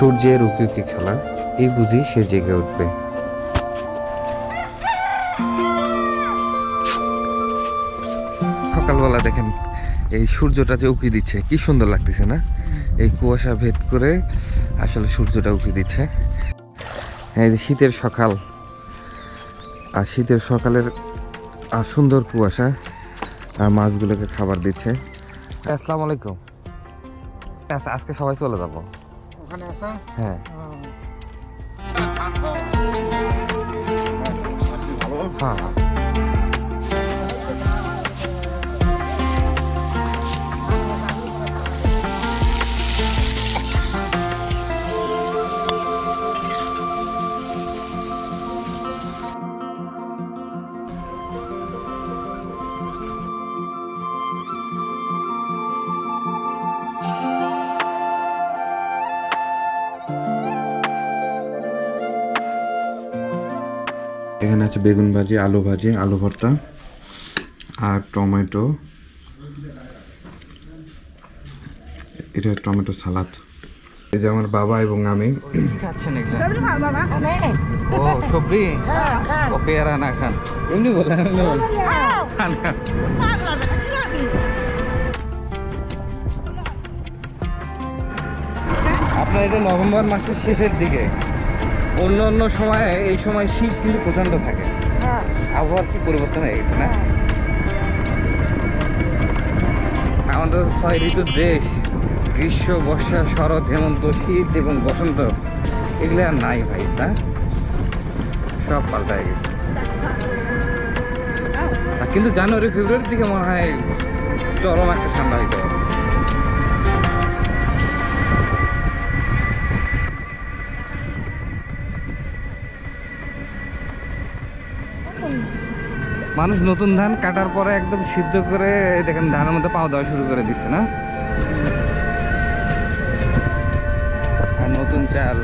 সূর্যের উকি উকি খেলা, এই বুঝি সে জেগে উঠবে। সকালবেলা দেখেন, এই সূর্যটা যে উকি দিচ্ছে, কি সুন্দর লাগতেছে না? এই কুয়াশা ভেদ করে আসলে সূর্যটা উকি দিচ্ছে। এই যে শীতের সকাল, আর শীতের সকালের আর সুন্দর কুয়াশা, আর মাছগুলোকে খাবার দিচ্ছে। আসসালামু আলাইকুম। আচ্ছা আজকে সবাই চলে যাব। ওখানে আসা? হ্যাঁ। হ্যাঁ হ্যাঁ। এখানে আছে বেগুন ভাজি আলু ভাজি আলু ভর্তা আর টমেটো। এটা টমেটো সালাদ। এই যে আমার বাবা এবং আমি। খাচ্ছেন এগুলো? ও সবজি ও পেয়ারা না খান। এমনি বলে এমনি বলে। খান খান। আপনার এটা নভেম্বর মাসের শেষের দিকে। অন্য অন্য সময়ে এই সময় শীত কিন্তু প্রচণ্ড থাকে। আবহাওয়ার কি পরিবর্তন হয়ে গেছে না? আমাদের ছয় ঋতুর দেশ গ্রীষ্ম বর্ষা শরৎ হেমন্ত শীত এবং বসন্ত এগুলো আর নাই ভাই না? সব পাল্টায় গেছে। কিন্তু জানুয়ারি ফেব্রুয়ারির দিকে মনে হয় চরম একটা ঠান্ডা হইতে পারে। মানুষ নতুন ধান কাটার পরে একদম সিদ্ধ করে দেখেন, ধানের মধ্যে পাওয়া দেওয়া শুরু করে দিচ্ছে, না? আর নতুন চাল।